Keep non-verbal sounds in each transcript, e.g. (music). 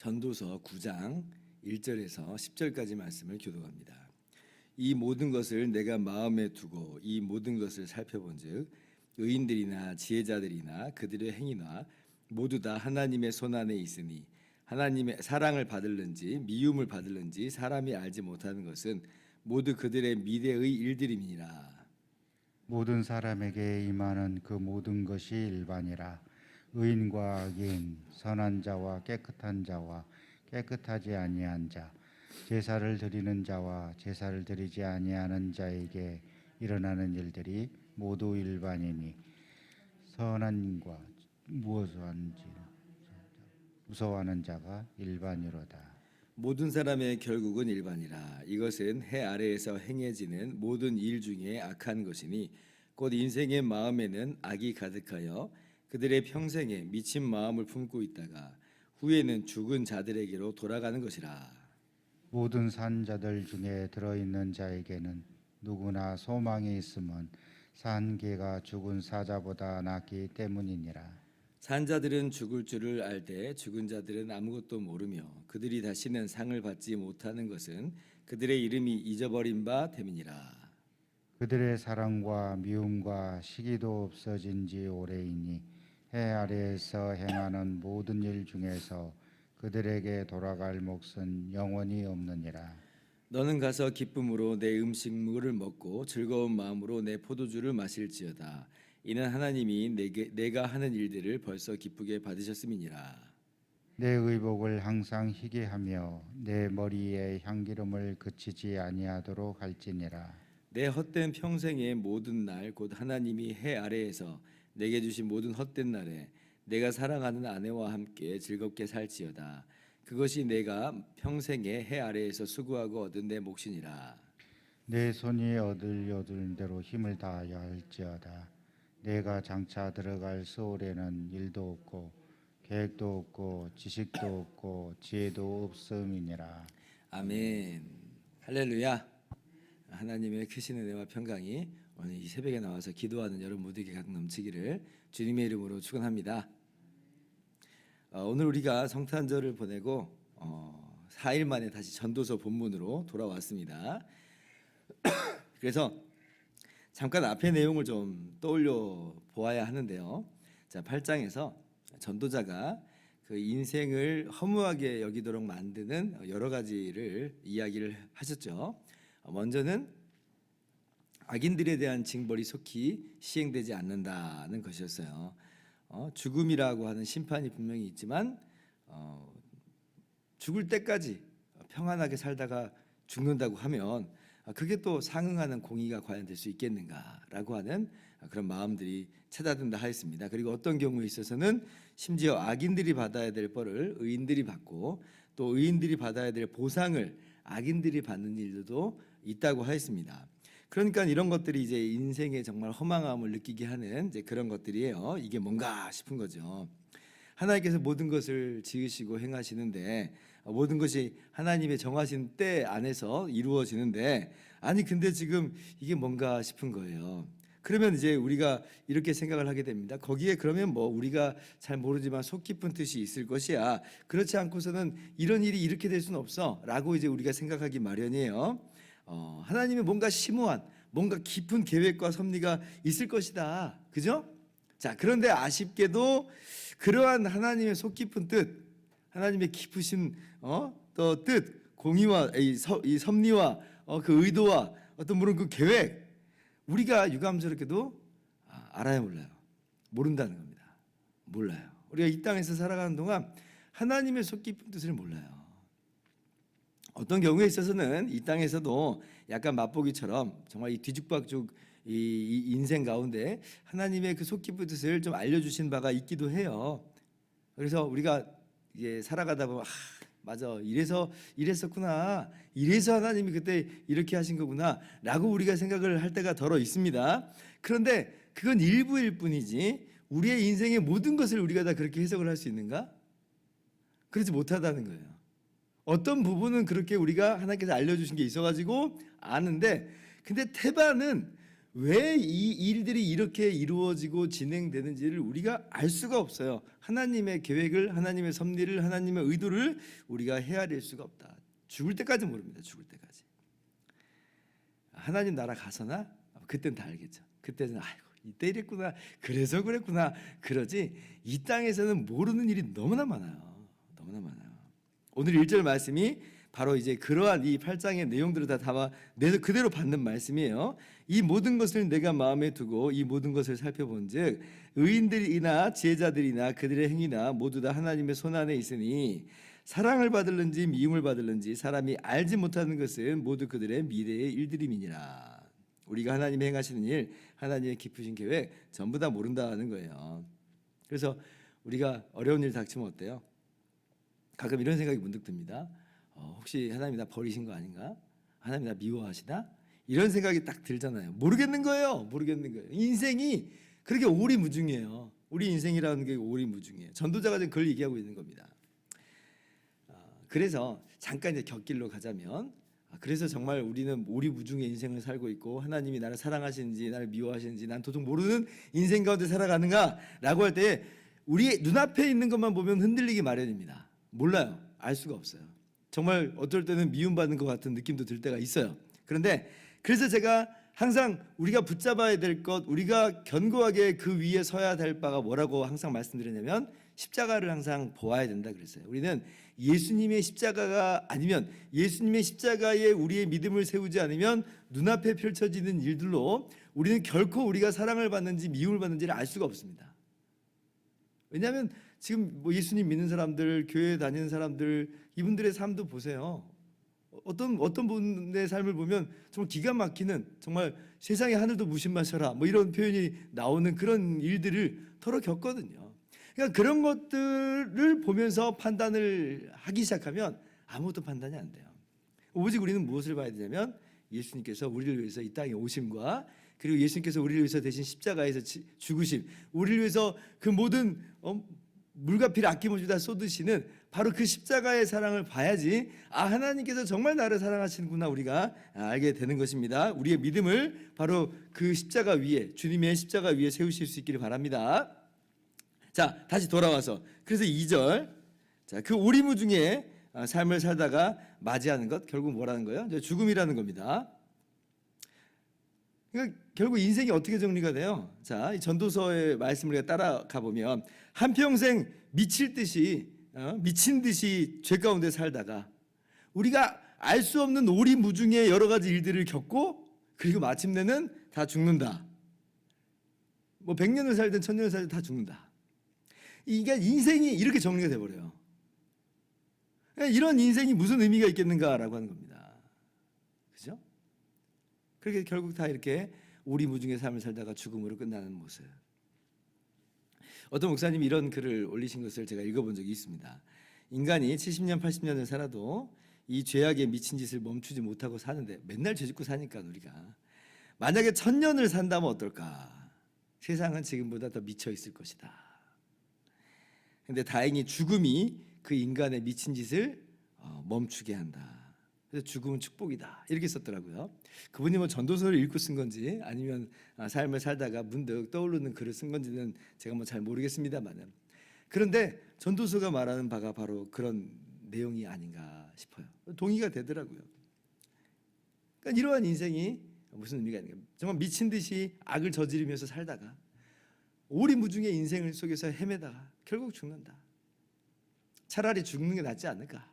전도서 9장 1절에서 10절까지 말씀을 교독합니다. 이 모든 것을 내가 마음에 두고 이 모든 것을 살펴본즉 의인들이나 지혜자들이나 그들의 행위나 모두 다 하나님의 손 안에 있으니 하나님의 사랑을 받을는지 미움을 받을는지 사람이 알지 못하는 것은 모두 그들의 미래의 일들임이니라. 모든 사람에게 임하는 그 모든 것이 일반이라 의인과 악인 선한 자와 깨끗한 자와 깨끗하지 아니한 자 제사를 드리는 자와 제사를 드리지 아니하는 자에게 일어나는 일들이 모두 일반이니 선한 과 무엇한지 무서워하는 자가 일반이로다. 모든 사람의 결국은 일반이라 이것은 해 아래에서 행해지는 모든 일 중에 악한 것이니 곧 인생의 마음에는 악이 가득하여 그들의 평생에 미친 마음을 품고 있다가 후에는 죽은 자들에게로 돌아가는 것이라 모든 산자들 중에 들어있는 자에게는 누구나 소망이 있음은 산 개가 죽은 사자보다 낫기 때문이니라. 산자들은 죽을 줄을 알때 죽은 자들은 아무것도 모르며 그들이 다시는 상을 받지 못하는 것은 그들의 이름이 잊어버린 바 됨이니라 그들의 사랑과 미움과 시기도 없어진 지 오래이니 해 아래에서 행하는 모든 일 중에서 그들에게 돌아갈 몫은 영원히 없느니라. 너는 가서 기쁨으로 내 음식물을 먹고 즐거운 마음으로 내 포도주를 마실지어다. 이는 하나님이 내게 내가 하는 일들을 벌써 기쁘게 받으셨음이니라. 내 의복을 항상 희게 하며 내 머리에 향기름을 그치지 아니하도록 할지니라. 내 헛된 평생의 모든 날 곧 하나님이 해 아래에서 내게 주신 모든 헛된 날에 내가 사랑하는 아내와 함께 즐겁게 살지어다. 그것이 내가 평생에 해 아래에서 수고하고 얻은 내 몫이니라. 내 손이 얻을 얻을 대로 힘을 다하여 할지어다. 내가 장차 들어갈 소홀에는 일도 없고 계획도 없고 지식도 없고 지혜도 없음이니라. 아멘. 할렐루야. 하나님의 크신 은혜와 평강이 오늘 이 새벽에 나와서 기도하는 여러분 모두에게 가득 넘치기를 주님의 이름으로 축원합니다. 어, 오늘 우리가 성탄절을 보내고 어, 4일 만에 다시 전도서 본문으로 돌아왔습니다. (coughs) 그래서 잠깐 앞의 내용을 좀 떠올려 보아야 하는데요. 자, 8장에서 전도자가 그 인생을 허무하게 여기도록 만드는 여러 가지를 이야기를 하셨죠. 어, 먼저는 악인들에 대한 징벌이 속히 시행되지 않는다는 것이었어요. 어, 죽음이라고 하는 심판이 분명히 있지만 어, 죽을 때까지 평안하게 살다가 죽는다고 하면 아, 그게 또 상응하는 공의가 과연 될 수 있겠는가라고 하는 그런 마음들이 찾아든다 하였습니다. 그리고 어떤 경우에 있어서는 심지어 악인들이 받아야 될 벌을 의인들이 받고 또 의인들이 받아야 될 보상을 악인들이 받는 일도 있다고 하였습니다. 그러니까 이런 것들이 이제 인생에 정말 허망함을 느끼게 하는 이제 그런 것들이에요. 이게 뭔가 싶은 거죠. 하나님께서 모든 것을 지으시고 행하시는데 모든 것이 하나님의 정하신 때 안에서 이루어지는데 아니 근데 지금 이게 뭔가 싶은 거예요. 그러면 이제 우리가 이렇게 생각을 하게 됩니다. 거기에 그러면 뭐 우리가 잘 모르지만 속 깊은 뜻이 있을 것이야. 그렇지 않고서는 이런 일이 이렇게 될 수는 없어 라고 이제 우리가 생각하기 마련이에요. 어, 하나님의 뭔가 심오한 뭔가 깊은 계획과 섭리가 있을 것이다. 그죠? 자, 그런데 아쉽게도 그러한 하나님의 속 깊은 뜻, 하나님의 깊으신 어? 또 뜻, 공의와 이, 서, 이 섭리와 어, 그 의도와 어떤 물론 그 계획 우리가 유감스럽게도 아, 알아야 몰라요. 모른다는 겁니다. 몰라요. 우리가 이 땅에서 살아가는 동안 하나님의 속 깊은 뜻을 몰라요. 어떤 경우에 있어서는 이 땅에서도 약간 맛보기처럼 정말 이 뒤죽박죽 이, 이 인생 가운데 하나님의 그 속 깊은 뜻을 좀 알려주신 바가 있기도 해요. 그래서 우리가 이제 살아가다 보면 아, 맞아 이래서 이랬었구나 이래서 하나님이 그때 이렇게 하신 거구나라고 우리가 생각을 할 때가 더러 있습니다. 그런데 그건 일부일 뿐이지 우리의 인생의 모든 것을 우리가 다 그렇게 해석을 할 수 있는가? 그렇지 못하다는 거예요. 어떤 부분은 그렇게 우리가 하나님께서 알려주신 게 있어가지고 아는데, 근데 태반은 왜 이 일들이 이렇게 이루어지고 진행되는지를 우리가 알 수가 없어요. 하나님의 계획을, 하나님의 섭리를, 하나님의 의도를 우리가 헤아릴 수가 없다. 죽을 때까지 모릅니다. 죽을 때까지. 하나님 나라 가서나 그땐 다 알겠죠. 그때는 아이고 이때 이랬구나. 그래서 그랬구나. 그러지 이 땅에서는 모르는 일이 너무나 많아요. 너무나 많아요. 오늘 1절 말씀이 바로 이제 그러한 이 8장의 내용들을 다 담아 내서 그대로 받는 말씀이에요. 이 모든 것을 내가 마음에 두고 이 모든 것을 살펴본즉 의인들이나 지혜자들이나 그들의 행위나 모두 다 하나님의 손 안에 있으니 사랑을 받을는지 미움을 받을는지 사람이 알지 못하는 것은 모두 그들의 미래의 일들임이니라. 우리가 하나님이 행하시는 일, 하나님의 깊으신 계획 전부 다 모른다는 거예요. 그래서 우리가 어려운 일 닥치면 어때요? 가끔 이런 생각이 문득 듭니다. 어, 혹시 하나님이 나 버리신 거 아닌가? 하나님이 나 미워하시나? 이런 생각이 딱 들잖아요. 모르겠는 거예요. 모르겠는 거예요. 인생이 그렇게 오리무중이에요. 우리 인생이라는 게 오리무중이에요. 전도자가 지금 그걸 얘기하고 있는 겁니다. 어, 그래서 잠깐 이제 곁길로 가자면 아, 그래서 정말 우리는 오리무중의 인생을 살고 있고 하나님이 나를 사랑하시는지 나를 미워하시는지 난 도통 모르는 인생 가운데 살아가는가라고 할 때 우리 눈앞에 있는 것만 보면 흔들리기 마련입니다. 몰라요. 알 수가 없어요. 정말 어떨 때는 미움받는 것 같은 느낌도 들 때가 있어요. 그런데 그래서 제가 항상 우리가 붙잡아야 될 것, 우리가 견고하게 그 위에 서야 될 바가 뭐라고 항상 말씀드렸냐면 십자가를 항상 보아야 된다 그랬어요. 우리는 예수님의 십자가가 아니면 예수님의 십자가에 우리의 믿음을 세우지 않으면 눈앞에 펼쳐지는 일들로 우리는 결코 우리가 사랑을 받는지 미움을 받는지를 알 수가 없습니다. 왜냐하면 지금 뭐 예수님 믿는 사람들, 교회 다니는 사람들 이분들의 삶도 보세요. 어떤 어떤 분의 삶을 보면 정말 기가 막히는 정말 세상의 하늘도 무심 마셔라 뭐 이런 표현이 나오는 그런 일들을 털어 겪거든요. 그러니까 그런 것들을 보면서 판단을 하기 시작하면 아무것도 판단이 안 돼요. 오직 우리는 무엇을 봐야 되냐면 예수님께서 우리를 위해서 이 땅에 오심과 그리고 예수님께서 우리를 위해서 대신 십자가에서 지- 죽으심, 우리를 위해서 그 모든 어, 물과 피를 아낌없이 다 쏟으시는 바로 그 십자가의 사랑을 봐야지 아 하나님께서 정말 나를 사랑하시는구나 우리가 알게 되는 것입니다. 우리의 믿음을 바로 그 십자가 위에 주님의 십자가 위에 세우실 수 있기를 바랍니다. 자 다시 돌아와서 그래서 2절 자 그 오리무 중에 아, 삶을 살다가 맞이하는 것 결국 뭐라는 거예요? 죽음이라는 겁니다. 그러니까 결국 인생이 어떻게 정리가 돼요? 자, 이 전도서의 말씀을 따라가 보면 한 평생 미칠 듯이 어? 미친 듯이 죄 가운데 살다가 우리가 알 수 없는 오리무중의 여러 가지 일들을 겪고 그리고 마침내는 다 죽는다. 뭐 100년을 살든 1000년을 살든 다 죽는다. 이게 인생이 이렇게 정리가 돼 버려요. 이런 인생이 무슨 의미가 있겠는가라고 하는 겁니다. 그죠? 그렇게 결국 다 이렇게 오리무중의 삶을 살다가 죽음으로 끝나는 모습. 어떤 목사님이 이런 글을 올리신 것을 제가 읽어본 적이 있습니다. 인간이 70년, 80년을 살아도 이 죄악에 미친 짓을 멈추지 못하고 사는데 맨날 죄 짓고 사니까 우리가 만약에 천년을 산다면 어떨까? 세상은 지금보다 더 미쳐 있을 것이다. 근데 다행히 죽음이 그 인간의 미친 짓을 어, 멈추게 한다. 그래서 죽음은 축복이다 이렇게 썼더라고요. 그분이 뭐 전도서를 읽고 쓴 건지 아니면 아, 삶을 살다가 문득 떠오르는 글을 쓴 건지는 제가 뭐 잘 모르겠습니다만은 그런데 전도서가 말하는 바가 바로 그런 내용이 아닌가 싶어요. 동의가 되더라고요. 그러니까 이러한 인생이 무슨 의미가 있는가? 정말 미친 듯이 악을 저지르면서 살다가 오리무중의 인생을 속에서 헤매다가 결국 죽는다. 차라리 죽는 게 낫지 않을까?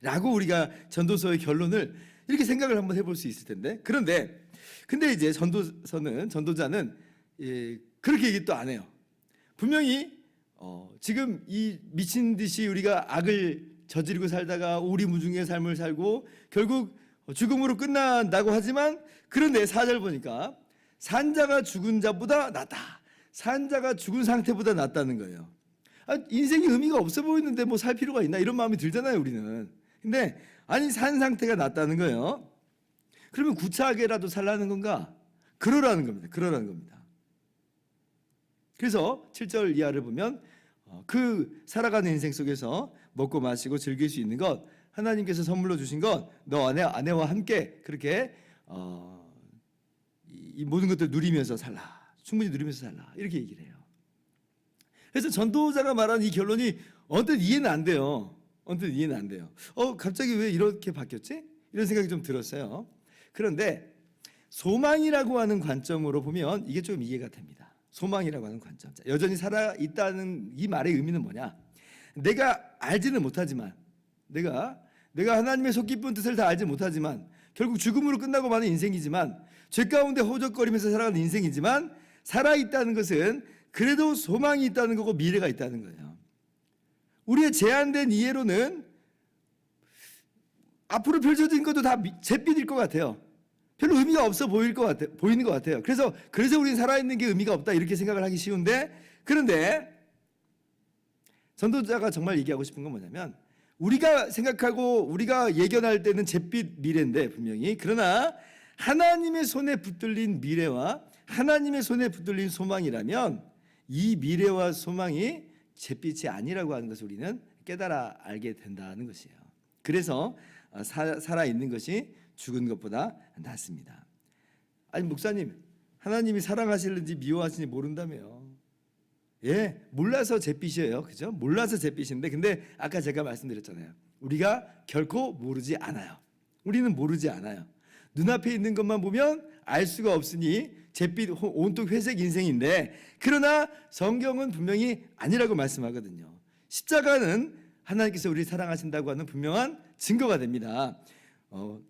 라고 우리가 전도서의 결론을 이렇게 생각을 한번 해볼 수 있을 텐데 그런데 근데 이제 전도서는 전도자는 예, 그렇게 얘기 또 안 해요. 분명히 어, 지금 이 미친 듯이 우리가 악을 저지르고 살다가 오리무중의 삶을 살고 결국 죽음으로 끝난다고 하지만 그런데 사절 보니까 산자가 죽은 자보다 낫다. 산자가 죽은 상태보다 낫다는 거예요. 아, 인생이 의미가 없어 보이는데 뭐 살 필요가 있나 이런 마음이 들잖아요 우리는. 근데 아니 산 상태가 낫다는 거예요. 그러면 구차하게라도 살라는 건가? 그러라는 겁니다. 그러라는 겁니다. 그래서 7절 이하를 보면 어, 그 살아가는 인생 속에서 먹고 마시고 즐길 수 있는 것 하나님께서 선물로 주신 것 너 아내 아내와 함께 그렇게 어, 이, 이 모든 것들 누리면서 살라 충분히 누리면서 살라 이렇게 얘기를 해요. 그래서 전도자가 말한 이 결론이 언뜻 이해는 안 돼요. 언뜻 이해는 안 돼요. 어 갑자기 왜 이렇게 바뀌었지? 이런 생각이 좀 들었어요. 그런데 소망이라고 하는 관점으로 보면 이게 좀 이해가 됩니다. 소망이라고 하는 관점. 자, 여전히 살아 있다는 이 말의 의미는 뭐냐? 내가 알지는 못하지만 내가 내가 하나님의 속 깊은 뜻을 다 알지 못하지만 결국 죽음으로 끝나고 마는 인생이지만 죄 가운데 허우적거리면서 살아가는 인생이지만 살아 있다는 것은 그래도 소망이 있다는 거고 미래가 있다는 거예요. 우리의 제한된 이해로는 앞으로 펼쳐진 것도 다 미- 잿빛일 것 같아요. 별로 의미가 없어 보일 것 같아 보이는 것 같아요. 그래서 그래서 우리는 살아 있는 게 의미가 없다 이렇게 생각을 하기 쉬운데 그런데 전도자가 정말 얘기하고 싶은 건 뭐냐면 우리가 생각하고 우리가 예견할 때는 잿빛 미래인데 분명히 그러나 하나님의 손에 붙들린 미래와 하나님의 손에 붙들린 소망이라면 이 미래와 소망이 잿빛이 아니라고 하는 것을 우리는 깨달아 알게 된다는 것이에요. 그래서 어, 사- 살아 있는 것이 죽은 것보다 낫습니다. 아니 목사님 하나님이 사랑하실는지 미워하시는지 모른다며요. 예, 몰라서 잿빛이에요. 그죠? 몰라서 잿빛인데 근데 아까 제가 말씀드렸잖아요. 우리가 결코 모르지 않아요. 우리는 모르지 않아요. 눈앞에 있는 것만 보면 알 수가 없으니 잿빛 호- 온통 회색 인생인데 그러나 성경은 분명히 아니라고 말씀하거든요. 십자가는 하나님께서 우리를 사랑하신다고 하는 분명한 증거가 됩니다. 어,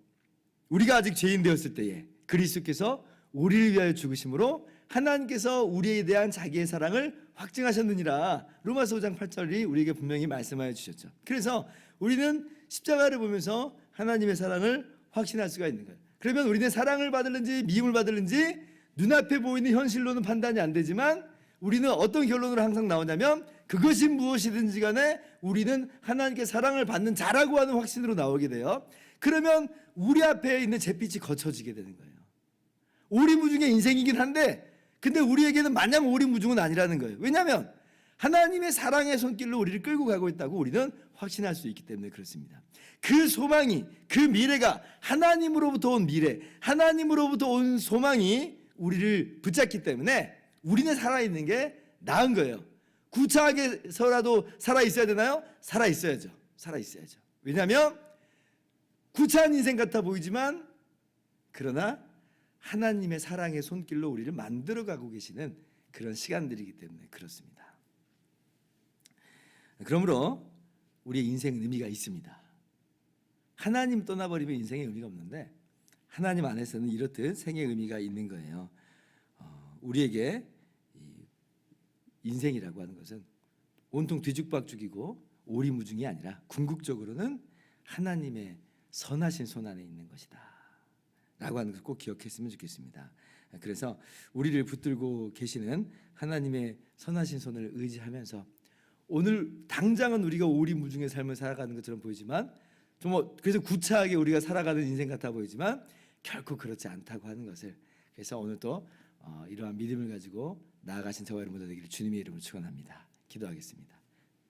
우리가 아직 죄인 되었을 때에 그리스도께서 우리를 위하여 죽으심으로 하나님께서 우리에 대한 자기의 사랑을 확증하셨느니라 로마서 5장 8절이 우리에게 분명히 말씀하여 주셨죠. 그래서 우리는 십자가를 보면서 하나님의 사랑을 확신할 수가 있는 거예요. 그러면 우리는 사랑을 받을는지 미움을 받을는지 눈앞에 보이는 현실로는 판단이 안 되지만 우리는 어떤 결론으로 항상 나오냐면 그것이 무엇이든지 간에 우리는 하나님께 사랑을 받는 자라고 하는 확신으로 나오게 돼요. 그러면 우리 앞에 있는 잿빛이 거쳐지게 되는 거예요. 오리무중의 인생이긴 한데 근데 우리에게는 마냥 오리무중은 아니라는 거예요. 왜냐하면 하나님의 사랑의 손길로 우리를 끌고 가고 있다고 우리는 확신할 수 있기 때문에 그렇습니다. 그 소망이 그 미래가 하나님으로부터 온 미래, 하나님으로부터 온 소망이 우리를 붙잡기 때문에 우리는 살아 있는 게 나은 거예요. 구차하게서라도 살아 있어야 되나요? 살아 있어야죠. 살아 있어야죠. 왜냐하면 구차한 인생 같아 보이지만 그러나 하나님의 사랑의 손길로 우리를 만들어 가고 계시는 그런 시간들이기 때문에 그렇습니다. 그러므로 우리의 인생은 의미가 있습니다. 하나님 떠나버리면 인생에 의미가 없는데 하나님 안에서는 이렇듯 생의 의미가 있는 거예요. 어, 우리에게 이 인생이라고 하는 것은 온통 뒤죽박죽이고 오리무중이 아니라 궁극적으로는 하나님의 선하신 손 안에 있는 것이다. 라고 하는 것을 꼭 기억했으면 좋겠습니다. 그래서 우리를 붙들고 계시는 하나님의 선하신 손을 의지하면서 오늘 당장은 우리가 오리무중의 삶을 살아가는 것처럼 보이지만 정말 그래서 구차하게 우리가 살아가는 인생 같아 보이지만 결코 그렇지 않다고 하는 것을 그래서 오늘도 어, 이러한 믿음을 가지고 나아가신 저와 여러분들 되기를 주님의 이름으로 축원합니다. 기도하겠습니다.